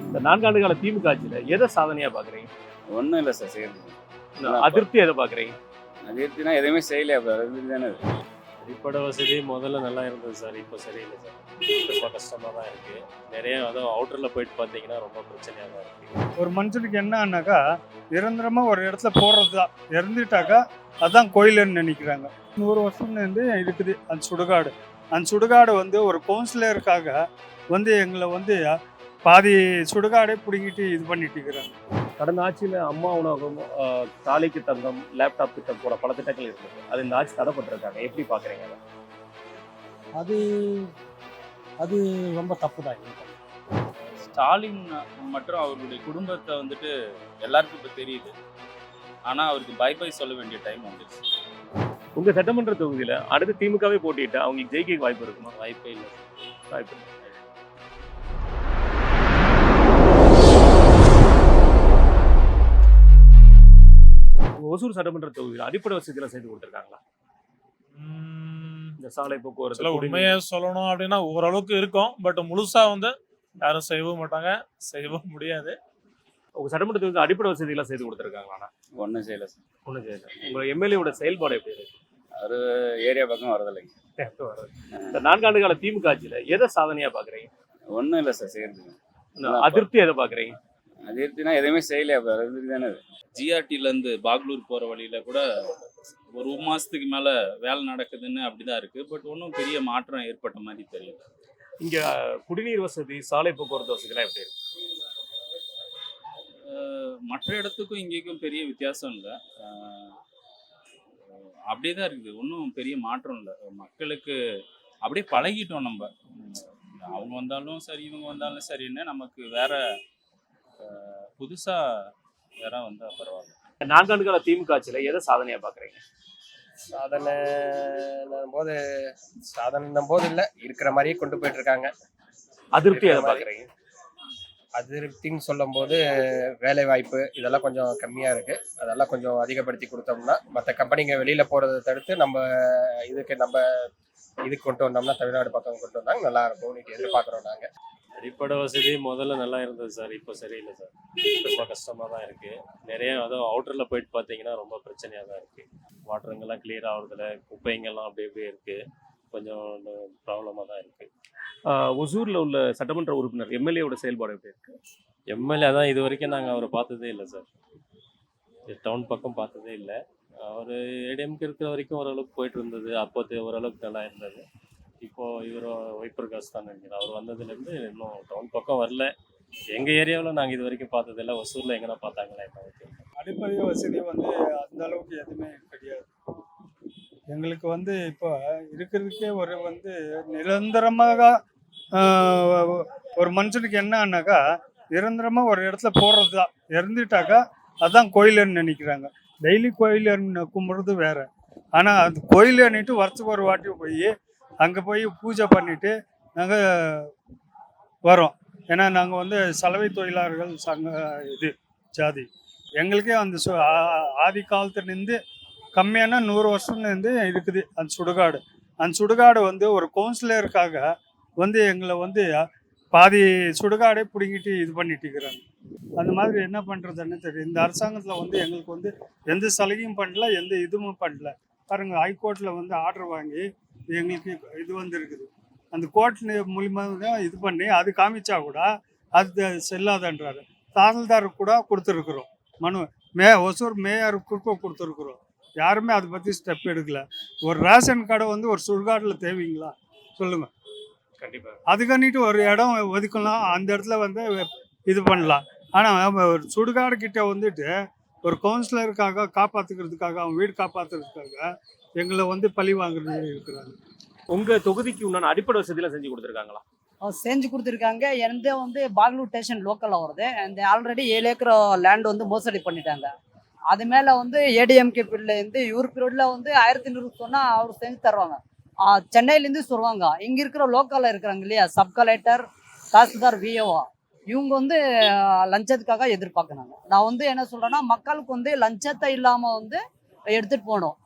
இந்த நான்காண்டு கால திமுக ஆட்சியில எதை சாதனையா பாக்குறீங்க ஒன்றும் இல்லை சார் செய்யறது அதிருப்தி எதை பாக்குறீங்க அது எப்படின்னா எதுவுமே செய்யலையா அப்புறம் அது தானே அது. அடிப்படை வசதி முதல்ல நல்லா இருந்தது சார் இப்போ சரியில்லை சார். ரொம்ப கஷ்டமாக தான் இருக்குது நிறைய அதுவும் அவுட்டரில் போயிட்டு பார்த்தீங்கன்னா ரொம்ப பிரச்சனையாக தான் இருக்குது ஒரு மனுஷனுக்கு என்னன்னாக்கா நிரந்தரமா ஒரு இடத்துல போடுறது தான் இறந்துட்டாக்கா அதான் கோயிலுன்னு நினைக்கிறாங்க. நூறு வருஷம் வந்து இருக்குது அந்த சுடுகாடு. அந்த சுடுகாடு வந்து ஒரு கவுன்சிலருக்காக வந்து எங்களை வந்து பாதி சுடுகாடே பிடுங்கிட்டு இது பண்ணிட்டு இருக்கிறாங்க. கடந்த ஆட்சியில அம்மா உணவகம் தாலிக்கு தங்கம் லேப்டாப் திட்டம் போல பல திட்டங்கள் இருந்தது. அது இந்த ஆட்சி தடைப்பட்டிருக்காங்க. எப்படி பாக்குறீங்க அதை? அது ரொம்ப தப்பு தான். ஸ்டாலின் மற்றும் அவர்களுடைய குடும்பத்தை வந்துட்டு எல்லாருக்கும் இப்போ தெரியுது. ஆனால் அவருக்கு பை பை சொல்ல வேண்டிய டைம் வந்துருச்சு. உங்க சட்டமன்ற தொகுதியில அடுத்து திமுகவே போட்டிட்டு அவங்களுக்கு ஜெயிக்க வாய்ப்பு இருக்குமா? வாய்ப்பே இல்லை. வாய்ப்பு இல்லை. ஒசூர் சட்டமன்ற தொகுதியில் அடிப்படை வசதியெல்லாம் செய்து கொடுத்துருக்காங்களா? இந்த சாலை போக்குவரத்து உண்மையை. சொல்லணும் அப்படின்னா ஓரளவுக்கு இருக்கும். பட் முழுசா வந்து யாரும் செய்யவும் மாட்டாங்க. செய்யவும் முடியாது. உங்க சட்டமன்ற தொகுதியில் அடிப்படை வசதியெல்லாம் செய்து கொடுத்துருக்காங்களா? ஒன்றும் செய்யலை சார். ஒன்றும் செய்யல. உங்க எம்எல்ஏவோட செயல்பாடு எப்படி இருக்கு? அவர் ஏரியா பக்கம் வரதில்லைங்க. இந்த நான்காண்டு கால திமுக ஆட்சியில எதை சாதனையா பாக்குறீங்க? ஒன்றும் இல்லை சார் இந்த அதிருப்தி எதை பாக்குறீங்க? அது எதுவுமே செய்யலையா அப்புறம் அது தானே அது. ஜிஆர்டிலேருந்து பாக்லூர் போகிற வழியில் கூட ஒரு மாதத்துக்கு மேலே வேலை நடக்குதுன்னு அப்படிதான் இருக்குது பட் ஒன்றும் பெரிய மாற்றம் ஏற்பட்ட மாதிரி தெரியல. இங்க குடிநீர் வசதி சாலை போக்குவரத்து வசதிலாம் எப்படி இருக்கு? மற்ற இடத்துக்கும் இங்கேக்கும் பெரிய வித்தியாசம் இல்லை. அப்படியே தான் இருக்குது. ஒன்றும் பெரிய மாற்றம் இல்லை. மக்களுக்கு அப்படியே பழகிட்டோம் நம்ம. அவங்க வந்தாலும் சரி இவங்க வந்தாலும் சரின்னு நமக்கு வேற புதுசா வேற வந்தா பரவாயில்ல. நான்காண்டு கால திமுக ஆட்சியில எதை சாதனையா பாக்குறீங்க? சாதனை போது சாதனை போது இல்லை இருக்கிற மாதிரியே கொண்டு போயிட்டு இருக்காங்க. அதிருப்தி எதை. பாக்குறீங்க? அதிருப்தின்னு சொல்லும்போது வேலை வாய்ப்பு இதெல்லாம் கொஞ்சம் கம்மியாக இருக்கு. அதெல்லாம் கொஞ்சம் அதிகப்படுத்தி கொடுத்தோம்னா மற்ற கம்பெனிங்க வெளியில போறதை தடுத்து நம்ம இதுக்கு நம்ம இதுக்கு கொண்டு வந்தோம்னா தமிழ்நாடு பக்கம் கொண்டு வந்தாங்க நல்லா இருக்கும் எதிர்பார்க்குறோம் நாங்கள் அடிப்படை வசதி முதல்ல நல்லா இருந்தது சார் இப்போ சரியில்லை சார். ரொம்ப கஷ்டமாக தான் இருக்குது நிறைய அதுவும் அவுட்டரில் போயிட்டு பார்த்தீங்கன்னா ரொம்ப பிரச்சனையாக தான் இருக்குது வாட்டருங்கெல்லாம் கிளியர் ஆகுறதில்ல குப்பைங்கெல்லாம் அப்படி அப்படியே இருக்குது கொஞ்சம் ப்ராப்ளமாக தான் இருக்குது ஒசூர்ல உள்ள சட்டமன்ற உறுப்பினர் எம்எல்ஏவோட செயல்பாடு எப்படி இருக்கு? எம்எல்ஏ தான் இது வரைக்கும் நாங்கள் அவரை பார்த்ததே இல்லை சார். டவுன் பக்கம் பார்த்ததே இல்லை. அவர் ஏடிஎம்க்கு இருக்கிற வரைக்கும் ஓரளவுக்கு போயிட்டு இருந்தது அப்போது ஓரளவுக்கு நல்லா இருந்தது. இப்போ இவர் ஒய்பிரகாஷ் தான் நினைக்கிறேன். அவர் வந்ததுலேருந்து இன்னும் டவுன் பக்கம் வரல. எங்கள் ஏரியாவில் நாங்கள் இது வரைக்கும் பார்த்ததில்ல. ஒசூரில் எங்கன்னா பார்த்தாங்களே அடிப்படை வசதி வந்து அந்த அளவுக்கு எதுவுமே கிடையாது. எங்களுக்கு வந்து இப்போ இருக்கிறதுக்கே ஒரு வந்து நிரந்தரமாக ஒரு மனுஷனுக்கு என்னன்னாக்கா நிரந்தரமாக ஒரு இடத்துல போடுறது தான் இறந்துட்டாக்கா அதுதான் கோயிலுன்னு நினைக்கிறாங்க. டெய்லி கோயில் கும்பிட்றது வேற. ஆனால் அந்த கோயில் கோயிலுன்னுட்டு வருஷத்துக்கு ஒரு வாட்டி போய் அங்கே போய் பூஜை பண்ணிட்டு நாங்கள் வரோம். ஏன்னா நாங்கள் வந்து சலவை தொழிலாளர்கள் சங்க இது ஜாதி. எங்களுக்கே அந்த சு ஆதி காலத்துலேருந்து கம்மியான நூறு வருஷம்லேருந்து இருக்குது அந்த சுடுகாடு. அந்த சுடுகாடு வந்து ஒரு கவுன்சிலருக்காக வந்து எங்களை வந்து பாதி சுடுகாடே பிடுங்கிட்டு இது பண்ணிட்டு இருக்கிறாங்க அந்த மாதிரி என்ன பண்ணுறதுன்னு தெரியும் இந்த அரசாங்கத்தில் வந்து எங்களுக்கு வந்து எந்த சலுகையும் பண்ணல எந்த இதுவும் பண்ணல. பாருங்க ஹைகோர்ட்டில் வந்து ஆர்டர் வாங்கி எங்களுக்கு இது வந்துருக்குது. அந்த கோர்ட் மூலியமா தான் இது பண்ணி அது காமிச்சா கூட அது செல்லாதன்றாரு. தாசில்தாருக்கு கூட கொடுத்துருக்குறோம். மனு மே ஒசூர் மேயருக்கு கொடுத்துருக்குறோம். யாருமே அதை பற்றி ஸ்டெப் எடுக்கல. ஒரு ரேஷன் கடை வந்து ஒரு சுடுகாட்டில் தேவைங்களா? சொல்லுங்கள் கண்டிப்பா. அதுக்கன்னிட்டு ஒரு இடம் ஒதுக்கலாம். அந்த இடத்துல வந்து இது பண்ணலாம். ஆனால் ஒரு சுடுகாடு கிட்ட வந்துட்டு ஒரு கவுன்சிலருக்காக காப்பாற்றுக்கிறதுக்காக அவன் வீடு காப்பாற்றுறதுக்காக எங்களை வந்து பழி வாங்குறது இருக்கிறாங்க. உங்க தொகுதிக்கு உண்டான அடிப்படை வசதியெல்லாம் செஞ்சு கொடுத்துருக்காங்களா? அவங்க செஞ்சு கொடுத்துருக்காங்க. எந்த வந்து பாக்லூர் ஸ்டேஷன் லோக்கலில் வருது. அந்த ஆல்ரெடி ஏழு ஏக்கர் லேண்ட் வந்து மோசடி பண்ணிட்டாங்க. அது மேலே வந்து ஏடிஎம்கே பீரியட்லேருந்து இவர் பீரியடில் வந்து ஆயிரத்தி நூறு சொன்னால் அவர் செஞ்சு தருவாங்க. சென்னையிலேருந்து சொல்லுவாங்க. இங்கே இருக்கிற லோக்கலில் இருக்கிறாங்க இல்லையா? சப் கலெக்டர் தாசில்தார் விஓ இவங்க வந்து லஞ்சத்துக்காக எதிர்பார்க்குறாங்க. நான் வந்து என்ன சொல்கிறேன்னா மக்களுக்கு வந்து லஞ்சத்தை இல்லாமல் வந்து எடுத்துகிட்டு போகணும்.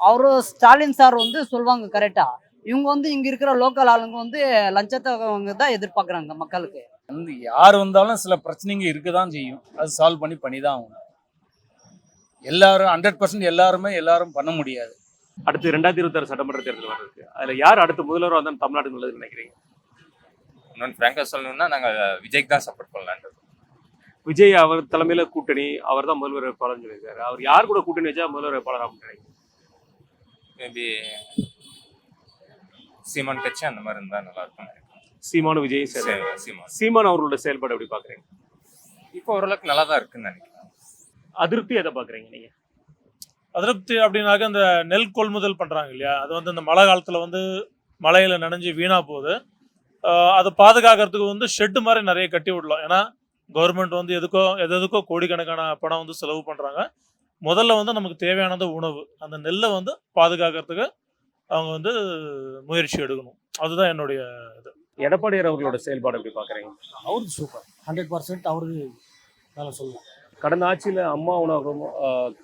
அவரு ஸ்டாலின் சார் வந்து சொல்லுவாங்க கரெக்டாக இவங்க வந்து இங்கே இருக்கிற லோக்கல் ஆளுங்க வந்து லஞ்சத்தை அவங்க தான் எதிர்பார்க்குறாங்க மக்களுக்கு. வந்து யார் வந்தாலும் சில பிரச்சனைங்க இருக்க தான் செய்யும். அது சால்வ் பண்ணி பண்ணி தான் ஆகணும். எல்லாரும் ஹண்ட்ரட் பர்சன்ட் எல்லாருமே எல்லாரும் பண்ண முடியாது. அடுத்து ரெண்டாயிரத்தி இருபத்தாறு சட்டமன்ற தேர்தல் வர இருக்கு அதுல யார் அடுத்த முதல்வராக வந்தாலும் தமிழ்நாடு நல்லதுன்னு நினைக்கிறீங்க? இன்னொன்று ஃப்ராங்காக சொல்லணும்னா நாங்கள் விஜய்க்கு தான் சப்போர்ட் பண்ணலான்றது. விஜய் அவர் தலைமையில கூட்டணி அவர் தான் முதல்வர் வேட்பாளர்னு சொல்லியிருக்காரு. அவர் யார் கூட கூட்டணி வச்சா முதல்வர் வேட்பாளர் அப்படின்னு மேபி சீமான் கட்சி அந்த மாதிரி இருந்தால் நல்லா இருக்கும் சீமானு விஜய் சீமான். சீமான் அவர்களோட செயல்பாடு எப்படி பாக்குறீங்க? இப்போ ஓரளவுக்கு நல்லா தான் இருக்குன்னு நினைக்கிறேன். அதிருப்தி எதை பாக்குறீங்க நீங்க? அதிருப்தி அப்படின்னாக்க இந்த நெல் கொள்முதல் பண்ணுறாங்க இல்லையா? அது வந்து இந்த மழை காலத்தில் வந்து மழையில் நனைஞ்சு வீணாக போகுது. அதை பாதுகாக்கிறதுக்கு வந்து ஷெட்டு மாதிரி நிறைய கட்டி விடலாம். ஏன்னா கவர்மெண்ட் வந்து எதுக்கோ எது எதுக்கோ கோடிக்கணக்கான பணம் வந்து செலவு பண்ணுறாங்க முதல்ல வந்து நமக்கு தேவையானது உணவு. அந்த நெல்லை வந்து பாதுகாக்கிறதுக்கு அவங்க வந்து முயற்சி எடுக்கணும். அதுதான் என்னுடைய இது. எடப்பாடியார் அவர்களோட செயல்பாடு எப்படி பாக்குறீங்க? அவருக்கு சூப்பர் ஹண்ட்ரட் பர்சன்ட் அவருக்கு வேலை சொல்லலாம். கடந்த ஆட்சியில அம்மா உணவகம்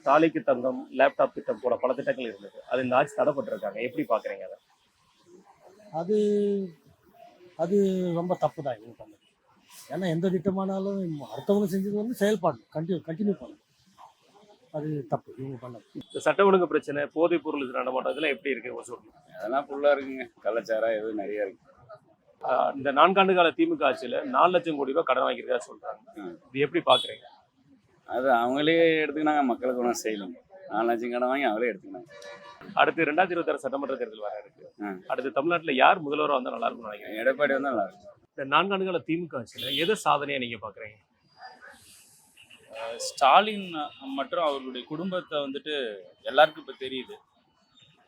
தாலிக்கு தங்கம் லேப்டாப் திட்டம் போல பல திட்டங்கள் இருந்தது. அது இந்த ஆட்சி தடைப்பட்டிருக்காங்க. எப்படி பாக்குறீங்க அதை? அது அது ரொம்ப தப்பு தான். இவங்க பண்ணது. ஏன்னா எந்த திட்டமானாலும் அடுத்தவங்க செஞ்சது வந்து செயல்பாடு. கண்டினியூ கண்டினியூ பண்ணணும் அது தப்பு. இவங்க பண்ணது. இந்த சட்ட ஒழுங்கு பிரச்சனை போதைப் பொருள் இது நடமாட்டம் இதெல்லாம் எப்படி இருக்கு ஒசூர்ல அதெல்லாம் ஃபுல்லாக இருக்குங்க. கள்ளச்சாரா எதுவும் நிறைய இருக்கு. இந்த நான்காண்டு கால திமுக ஆட்சியில நாலு லட்சம் கோடி ரூபாய் கடன் வாங்கியிருக்கா சொல்றாங்க. ம். இது எப்படி பாக்குறீங்க அது அவங்களே எடுத்துக்கினாங்க மக்களுக்கு ஒன்றும் செய்யலைங்க நாலு லட்சம் கடன் வாங்கி அவங்களே எடுத்துக்கினாங்க. அடுத்து ரெண்டாயிரத்தி இருபத்தாறு சட்டமன்ற தேர்தல் வர இருக்கு. அடுத்து தமிழ்நாட்டுல யார் முதல்வராக வந்தா நல்லா இருக்கும்னு நினைக்கிறீங்க? எடப்பாடி வந்தால் நல்லா இருக்கும். இந்த நான்காண்டு கால திமுக ஆட்சியில எதை சாதனையா நீங்க பாக்குறீங்க? ஸ்டாலின் மற்றும் அவர்களுடைய குடும்பத்தை வந்துட்டு எல்லாருக்கும் இப்போ தெரியுது.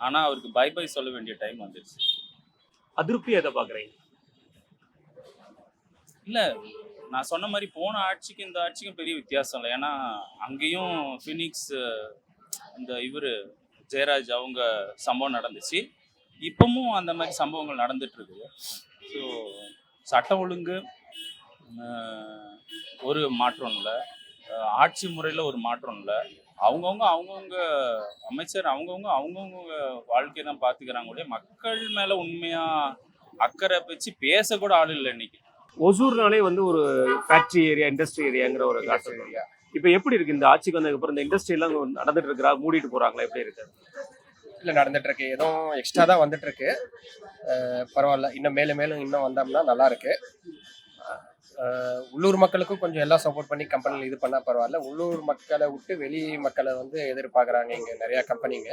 ஆனால் அவருக்கு பை பை சொல்ல வேண்டிய டைம் வந்துருச்சு. அதிருப்தி எதை பாக்குறீங்க? இல்லை நான் சொன்ன மாதிரி போன ஆட்சிக்கு இந்த ஆட்சிக்கும் பெரிய வித்தியாசம் இல்லை. ஏன்னா அங்கேயும் ஃபினிக்ஸ் இந்த இவர் ஜெயராஜ் அவங்க சம்பவம் நடந்துச்சு. இப்பவும் அந்த மாதிரி சம்பவங்கள் நடந்துட்டு இருக்குது. ஸோ சட்டம் ஒழுங்கு ஒரு மாற்றம் இல்லை. ஆட்சி முறையில் ஒரு மாற்றம் இல்லை. அவங்கவுங்க அவங்கவுங்க அமைச்சர் அவங்கவுங்க அவங்கவுங்க வாழ்க்கையை தான் பார்த்துக்கிறாங்க மக்கள் மேலே உண்மையாக அக்கறை வச்சு பேசக்கூட ஆள் இல்லை இன்னைக்கு. ஒசூர்னாலே வந்து ஒரு ஃபேக்டரி ஏரியா இண்டஸ்ட்ரி ஏரியாங்கிற ஒரு காட்சி இப்போ எப்படி இருக்கு? இந்த ஆட்சிக்கு வந்ததுக்கு அப்புறம் இந்த இண்டஸ்ட்ரி எல்லாம் அங்க நடந்துட்டு இருக்கா? மூடிட்டு போறாங்களா? எப்படி இருக்கு? இல்லை நடந்துட்டு இருக்கு. எதுவும் எக்ஸ்ட்ரா தான் வந்துட்டு இருக்கு. பரவாயில்ல. இன்னும் மேலும் மேலும் இன்னும் வந்தோம்னா நல்லா இருக்கு. உள்ளூர் மக்களுக்கும் கொஞ்சம் எல்லாம் சப்போர்ட் பண்ணி கம்பெனியில் இது பண்ணால் பரவாயில்ல. உள்ளூர் மக்களை விட்டு வெளி மக்களை வந்து எதிர்பார்க்குறாங்க இங்கே நிறையா கம்பெனிங்க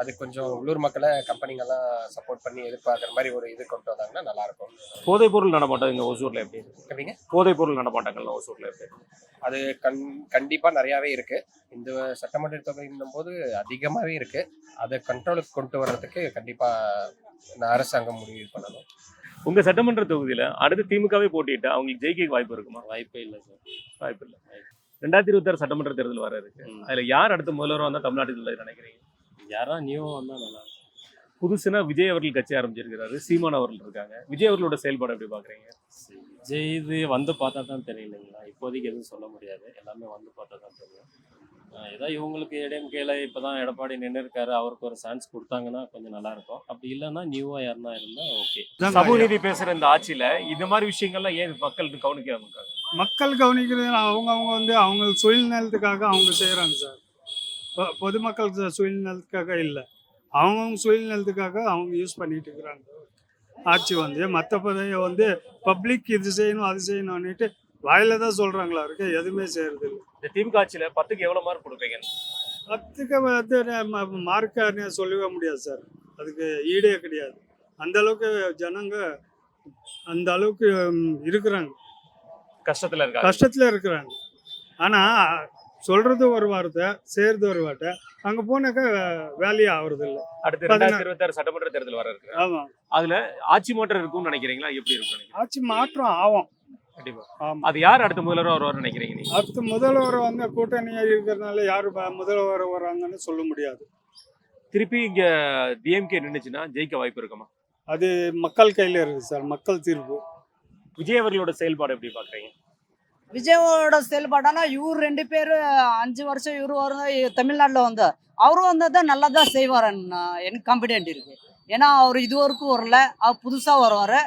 அது கொஞ்சம் உள்ளூர் மக்களை கம்பெனிங்கெல்லாம் சப்போர்ட் பண்ணி எதிர்பார்க்குற மாதிரி ஒரு இது கொண்டு வந்தாங்கன்னா நல்லா இருக்கும். போதைப் பொருள் நடமாட்டம் இங்க ஒசூர்ல எப்படி எப்படிங்க? போதைப் பொருள் நடமாட்டங்கள்லாம் ஒசூர்ல எப்படி அது கண் கண்டிப்பாக நிறையாவே இருக்கு. இந்த சட்டமன்ற தொகையினும் போது அதிகமாகவே இருக்கு. அதை கண்ட்ரோலுக்கு கொண்டு வர்றதுக்கு கண்டிப்பாக அரசாங்கம் முடிவு பண்ணணும். உங்க சட்டமன்ற தொகுதியில அடுத்து திமுகவே போட்டிட்டா அவங்களுக்கு ஜெயிக்க வாய்ப்பு இருக்குமா? வாய்ப்பே இல்லை சார். வாய்ப்பு இல்லை. ரெண்டாயிரத்தி இருபத்தாறு சட்டமன்ற தேர்தல் வர இருக்கு அதுல யார் அடுத்த முதல்வராக வந்தா தமிழ்நாட்டுக்கு நினைக்கிறீங்க? யாரா நியூவாக வந்தால் நல்லா புதுசுனா விஜய் அவர்கள் கட்சி ஆரம்பிச்சிருக்கிறாரு சீமான் அவர்கள் இருக்காங்க. விஜய் அவர்களோட செயல்பாடு எப்படி பாக்குறீங்க? விஜய் இது வந்து பார்த்தா தான் தெரியும் இல்லைங்களா? இப்போதைக்கு எதுவும் சொல்ல முடியாது. எல்லாமே வந்து பார்த்தா தான் தெரியும். ஏதோ இவங்களுக்கு ஏடிஎம்கேல இப்போ தான் எடப்பாடி நின்று இருக்காரு அவருக்கு ஒரு சான்ஸ் கொடுத்தாங்கன்னா கொஞ்சம் நல்லா இருக்கும் அப்படி இல்லைன்னா நியூவாக யாருன்னா இருந்தால் ஓகே சமூக நீதி பேசுற இந்த ஆட்சியில இந்த மாதிரி விஷயங்கள்லாம் ஏன் மக்கள் கவனிக்காம இருக்காங்க மக்கள் கவனிக்கிறது அவங்க அவங்க வந்து அவங்க சுயநலத்துக்காக அவங்க செய்கிறாங்க சார். பொதுமக்கள் சுயநலத்துக்காக இல்லை. அவங்கவுங்க சுயநலத்துக்காக அவங்க யூஸ் பண்ணிட்டு இருக்கிறாங்க. ஆட்சி வந்து மற்றபடி வந்து பப்ளிக் இது செய்யணும் அது செய்யணும்னுட்டு வாயில தான் சொல்றாங்களா இருக்கு எதுவுமே செய்யறது இல்லை இந்த திமுக ஆட்சியில பத்துக்கு எவ்வளவு மார்க் கொடுப்பீங்க? பத்துக்கு வந்து மார்க்க சொல்லவே முடியாது சார். அதுக்கு ஈடே கிடையாது. அந்த அளவுக்கு ஜனங்க அந்த அளவுக்கு இருக்கிறாங்க. கஷ்டத்துல இருக்காங்க. கஷ்டத்துல இருக்கிறாங்க. ஆனா சொல்றது ஒரு வார்த்தை செய்யறது ஒரு வார்த்தை அங்க போனாக்கா வேலையே ஆகுறது இல்லை அடுத்து ரெண்டாயிரத்தி இருபத்தாறு சட்டமன்ற தேர்தல் வர இருக்கு. ஆமா. அதுல ஆட்சி மாற்றம் இருக்கும்னு நினைக்கிறீங்களா? எப்படி இருக்கும்? ஆட்சி மாற்றம் ஆகும். அது யார் அடுத்த முதல்வராக வருவார்னு நினைக்கிறீங்க நீங்க? அடுத்து முதல்வர் வந்து கூட்டணியா இருக்கிறதுனால யாரு முதல்வர் வராங்கன்னு சொல்ல முடியாது. திருப்பி இங்க டிஎம்கே நின்னுச்சுன்னா ஜெயிக்க வாய்ப்பு இருக்குமா? அது மக்கள் கையில இருக்கு சார் மக்கள் தீர்ப்பு. விஜய் அவர்களோட செயல்பாடு எப்படி பாக்குறீங்க? விஜயோட செயல்பாடானா இவர் ரெண்டு பேர் அஞ்சு வருஷம் இவர் வரும் தமிழ்நாட்டில் வந்து அவரும் வந்து தான் நல்லா தான் செய்வார் எனக்கு கான்ஃபிடென்ட் இருக்கு. ஏன்னா அவர் இது வரைக்கும் வரல அவர் புதுசாக வருவார்.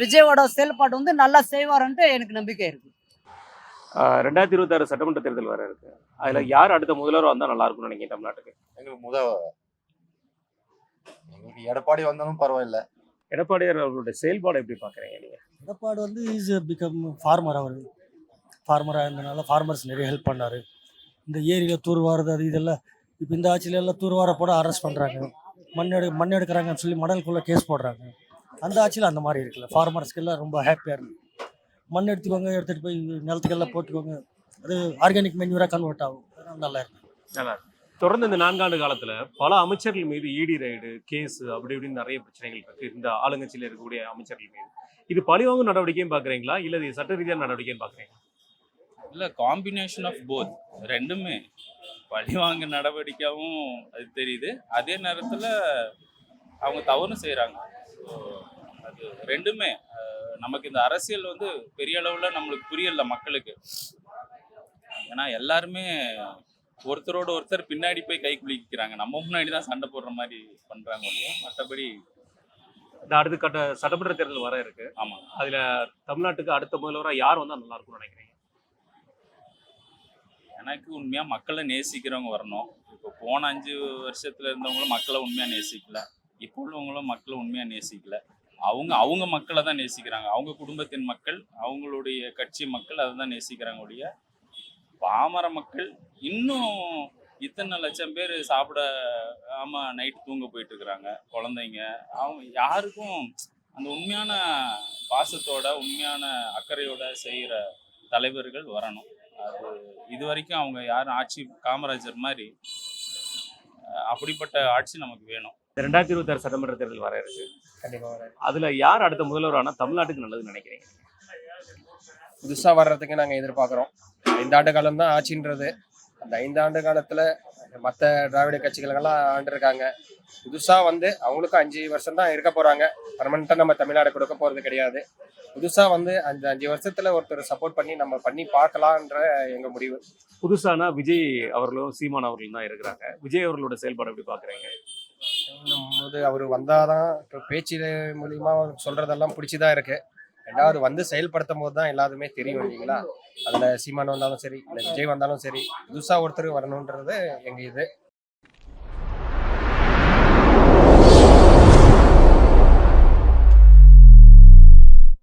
விஜயோட செயல்பாடு வந்து நல்லா செய்வாருன்ட்டு எனக்கு நம்பிக்கை இருக்கு. ரெண்டாயிரத்தி இருபத்தாறு சட்டமன்ற தேர்தல் வர இருக்கு. அதுல யார் அடுத்த முதல்வர் வந்தா நல்லா இருக்கும்னு நினைக்கிறேன் தமிழ்நாட்டுக்கு? எங்களுக்கு முத எங்களுக்கு எடப்பாடி வந்தாலும் பரவாயில்ல. எடப்பாடியார் அவர்களுடைய செயல்பாடு எப்படி பாக்குறீங்க நீங்க? எடப்பாடி வந்து இஸ் பிகம் ஃபார்மர் அவர். ஃபார்மராக இருந்தனால ஃபார்மர்ஸ் நிறைய ஹெல்ப் பண்ணார். இந்த ஏரியில் தூர்வாரது அது இதெல்லாம் இப்போ இந்த ஆட்சியில எல்லாம் தூர்வார போட அரெஸ்ட் பண்ணுறாங்க மண் எடு மண் எடுக்கிறாங்கன்னு சொல்லி மணலுக்குள்ளே கேஸ் போடுறாங்க. அந்த ஆட்சியில் அந்த மாதிரி இருக்குல்ல. ஃபார்மர்ஸ்க்கெல்லாம் ரொம்ப ஹாப்பியாக இருக்கு. மண் எடுத்துக்கோங்க எடுத்துகிட்டு போய் நிலத்துக்கெல்லாம் போட்டுக்கோங்க. அது ஆர்கானிக் மென்யூராக கன்வெர்ட் ஆகும். அதனால நல்லா இருக்கு. தொடர்ந்து இந்த நான்காண்டு காலத்துல பல அமைச்சர்கள் மீது இடி ரைடு கேஸ் அப்படி இப்படின்னு நிறைய பிரச்சனைகள் இருக்கு. இந்த ஆளுங்கட்சியில இருக்கக்கூடிய அமைச்சர்கள் மீது. இது பழிவாங்கும் நடவடிக்கையும் பாக்குறீங்களா? இல்ல இது சட்ட ரீதியான நடவடிக்கைன்னு பாக்குறீங்களா? இல்லை காம்பினேஷன் ஆஃப் போத் ரெண்டுமே. பழிவாங்க நடவடிக்கையாகவும் அது தெரியுது. அதே நேரத்தில் அவங்க தவறும் செய்கிறாங்க ஸோ அது ரெண்டுமே நமக்கு இந்த அரசியல் வந்து பெரிய அளவில் நம்மளுக்கு புரியல மக்களுக்கு. ஏன்னா எல்லாருமே ஒருத்தரோட ஒருத்தர் பின்னாடி போய் கை குளிக்கிறாங்க நம்ம முன்னாடி தான் சண்டை போடுற மாதிரி பண்ணுறாங்க ஒழிய மற்றபடி இந்த அடுத்த கட்ட சட்டமன்ற தேர்தல் வர இருக்கு. ஆமாம் அதுல தமிழ்நாட்டுக்கு அடுத்த முதல்வரா யார் வந்தா நல்லா இருக்கும்னு நினைக்கிறீங்க? எனக்கு உண்மையாக மக்களை நேசிக்கிறவங்க வரணும். இப்போ போன அஞ்சு வருஷத்துல இருந்தவங்களும் மக்களை உண்மையாக நேசிக்கல. இப்போ உள்ளவங்களும் மக்களை உண்மையாக நேசிக்கல. அவங்க அவங்க மக்களை தான் நேசிக்கிறாங்க. அவங்க குடும்பத்தின் மக்கள் அவங்களுடைய கட்சி மக்கள் அதை தான் நேசிக்கிறாங்க ஒழிய பாமர மக்கள் இன்னும் இத்தனை லட்சம் பேர் சாப்பிட ஆமாம் நைட் தூங்க போயிட்டு இருக்கிறாங்க குழந்தைங்க அவங்க யாருக்கும் அந்த உண்மையான பாசத்தோட உண்மையான அக்கறையோட செய்கிற தலைவர்கள் வரணும். அது இது வரைக்கும் அவங்க யாரும் ஆட்சி காமராஜர் மாதிரி அப்படிப்பட்ட ஆட்சி நமக்கு வேணும். இந்த ரெண்டாயிரத்தி இருபத்தாறு சட்டமன்ற தேர்தல் வர இருக்கு. கண்டிப்பாக அதுல யார் அடுத்த முதல்வர் ஆனா தமிழ்நாட்டுக்கு நல்லதுன்னு நினைக்கிறீங்க? புதுசாக வர்றதுக்கு நாங்கள் எதிர்பார்க்குறோம். ஐந்தாண்டு காலம் தான் ஆட்சின்றது. அந்த ஐந்தாண்டு காலத்தில் மற்ற திராவிட கட்சிகளெல்லாம் ஆண்டிருக்காங்க. புதுசாக வந்து அவங்களுக்கும் அஞ்சு வருஷம் தான் இருக்க போகிறாங்க பர்மனெண்ட்டாக நம்ம தமிழ்நாடு கொடுக்க போகிறது கிடையாது. புதுசாக வந்து அந்த அஞ்சு வருஷத்தில் ஒருத்தர் சப்போர்ட் பண்ணி நம்ம பண்ணி பார்க்கலான்ற எங்கள் முடிவு. புதுசானா விஜய் அவர்களும் சீமான் அவர்களும் தான் இருக்கிறாங்க. விஜய் அவர்களோட செயல்பாடு எப்படி பாக்குறீங்க? போது அவர் வந்தாதான் இப்போ பேச்சு மூலியமா சொல்றதெல்லாம் பிடிச்சிதான் இருக்கு. ரெண்டாவது வந்து செயல்படுத்தும் போது தான் எல்லாருமே தெரியும் இல்லைங்களா? அதுல சீமான் வந்தாலும் சரி இல்லை விஜய் வந்தாலும் சரி புதுசா ஒருத்தர் வரணுன்றது எங்க இது.